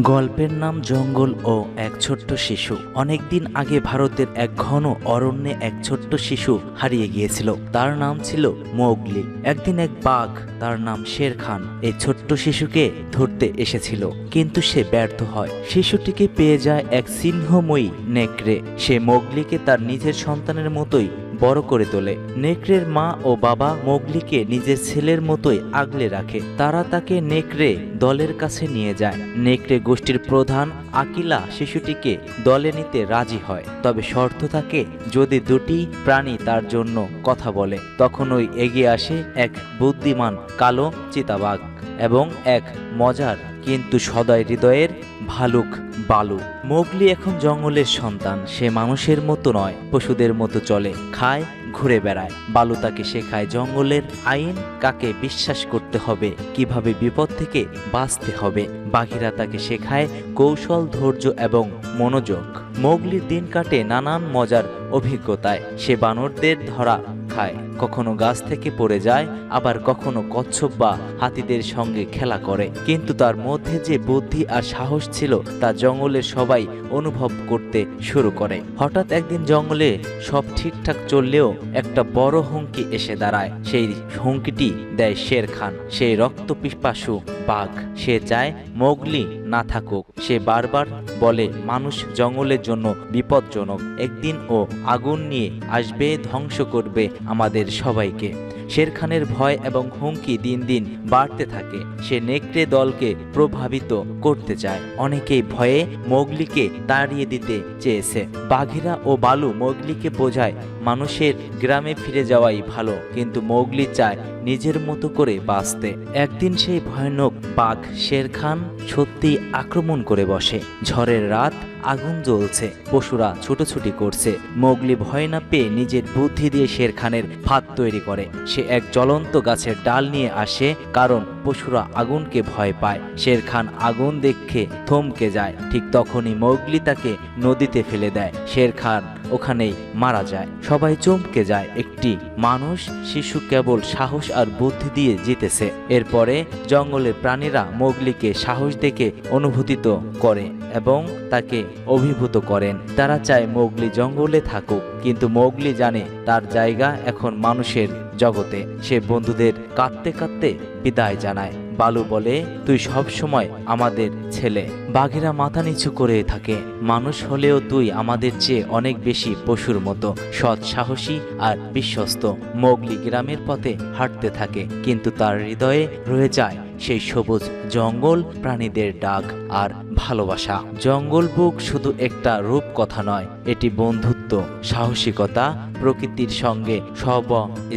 গল্পের নাম জঙ্গল ও এক ছোট্ট শিশু। অনেকদিন আগে ভারতের এক ঘন অরণ্যে এক ছোট্ট শিশু হারিয়ে গিয়েছিল। তার নাম ছিল মোগলি। একদিন এক বাঘ, তার নাম শের খান, এই ছোট্ট শিশুকে ধরতে এসেছিল। কিন্তু সে ব্যর্থ হয়। শিশুটিকে পেয়ে যায় এক সিংহময়ী নেকড়ে। সে মোগলিকে তার নিজের সন্তানের মতোই বড় করে তোলে। নেকড়ের মা ও বাবা মোগলিকে নিজের ছেলের মতোই আগলে রাখে। তারা তাকে নেকড়ে দলের কাছে নিয়ে যায়। নেকড়ে গোষ্ঠীর প্রধান আকিলা শিশুটিকে দলে নিতে রাজি হয়। তবে শর্ত থাকে, যদি দুটি প্রাণী তার জন্য কথা বলে, তখন ওই এগিয়ে আসে এক বুদ্ধিমান কালো চিতাবাঘ। এবং এক মজার কিন্তু সদয় হৃদয়ের ভালুক বালু। মোগলি এখন জঙ্গলের সন্তান, সে মানুষের মতো নয়, পশুদের মতো চলে, খায়, ঘুরে বেড়ায়। বালু তাকে শেখায় জঙ্গলের আইন, কাকে বিশ্বাস করতে হবে, কীভাবে বিপদ থেকে বাঁচতে হবে। বাঘিরা তাকে শেখায় কৌশল, ধৈর্য এবং মনোযোগ। মোগলির দিন কাটে নানান মজার অভিজ্ঞতায়, সে বানরদের ধরা খায়। কখনো গাছ থেকে পড়ে যায়, আবার কখনো কচ্ছপ বা হাতিদের সঙ্গে খেলা করে। কিন্তু তার মধ্যে যে বুদ্ধি আর সাহস ছিল, তা জঙ্গলের সবাই অনুভব করতে শুরু করে। হঠাৎ একদিন জঙ্গলে সব ঠিকঠাক চললেও একটা বড় হুমকি এসে দাঁড়ায়। সেই হুমকিটি দেয় শের খান। সেই রক্ত পিপাসু বাঘ। সে চায় মোগলি না থাকুক। সে বারবার বলে, মানুষ জঙ্গলের জন্য বিপজ্জনক। একদিন ও আগুন নিয়ে আসবে, ধ্বংস করবে আমাদের সবাইকে। শের খানের ভয় এবং হুমকি দিন দিন বাড়তে থাকে। সে নেকড়ে দলকে প্রভাবিত করতে চায়। অনেকেই ভয়ে মোগলিকে তাড়িয়ে দিতে চেয়েছে। বাঘেরা ও বালু মোগলিকে বোঝায়, মানুষের গ্রামে ফিরে যাওয়াই ভালো, কিন্তু মোগলি চায় নিজের মতো করে বাঁচতে। একদিন সেই ভয়ানক বাঘ শের খান সত্যি আক্রমণ করে বসে। ঝড়ের রাত আগুন জ্বলছে, পশুরা ছুটোছুটি করছে। মোগলি ভয় না পেয়ে নিজের বুদ্ধি দিয়ে শের খানের ফাঁদ তৈরি করে। সে এক জ্বলন্ত গাছের ডাল নিয়ে আসে, কারণ পশুরা আগুনকে ভয় পায়। শের খান আগুন দেখে থমকে যায়। ঠিক তখনই মোগলি তাকে নদীতে ফেলে দেয়। শের খান ওখানেই মারা যায়। সবাই চমকে যায়। একটি মানুষ, শিশু কেবল সাহস আর বুদ্ধি দিয়ে জিতেছে। এরপরে জঙ্গলের প্রাণীরা মোগলিকে সাহস দেখে অনুভূতিত করে এবং তাকে অভিভূত করেন। তারা চায় মোগলি জঙ্গলে থাকুক। কিন্তু মোগলি জানে তার জায়গা এখন মানুষের জগতে সে বন্ধুদের কাঁদতে কাঁদতে বিদায় জানায়। বালু বলে, তুই সব সময় আমাদের ছেলে। বাঘেরা মাথা নিচু করে থাকে। মানুষ হলেও তুই আমাদের চেয়ে অনেক বেশি পশুর মতো। সৎ, সাহসী আর বিশ্বস্ত। মোগলি গ্রামের পথে হাঁটতে থাকে, কিন্তু তার হৃদয়ে রয়ে যায় সেই সবুজ জঙ্গল, প্রাণীদের ডাক আর ভালোবাসা। জঙ্গল বুক শুধু একটা রূপ কথা নয়, এটি বন্ধুত্ব, সাহসিকতা প্রকৃতির সঙ্গে সব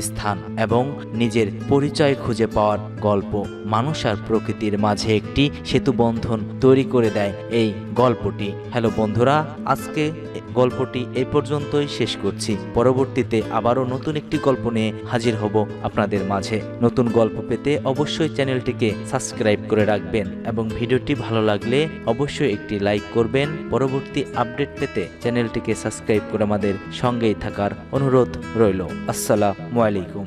স্থান এবং নিজের পরিচয় খুঁজে পাওয়ার গল্প। মানুষ আর প্রকৃতির মাঝে একটি সেতু বন্ধন তৈরি করে দেয় এই গল্পটি। হ্যালো বন্ধুরা, আজকে গল্পটি এ পর্যন্তই শেষ করছি। পরবর্তীতে আবারও নতুন একটি গল্প নিয়ে হাজির হব আপনাদের মাঝে। নতুন গল্প পেতে অবশ্যই চ্যানেলটিকে সাবস্ক্রাইব করে রাখবেন এবং ভিডিওটি ভালো লাগলে অবশ্যই একটি লাইক করবেন। পরবর্তী আপডেট পেতে চ্যানেলটিকে সাবস্ক্রাইব করে আমাদের সঙ্গেই থাকার অনুরোধ রইল। আসসালামু আলাইকুম।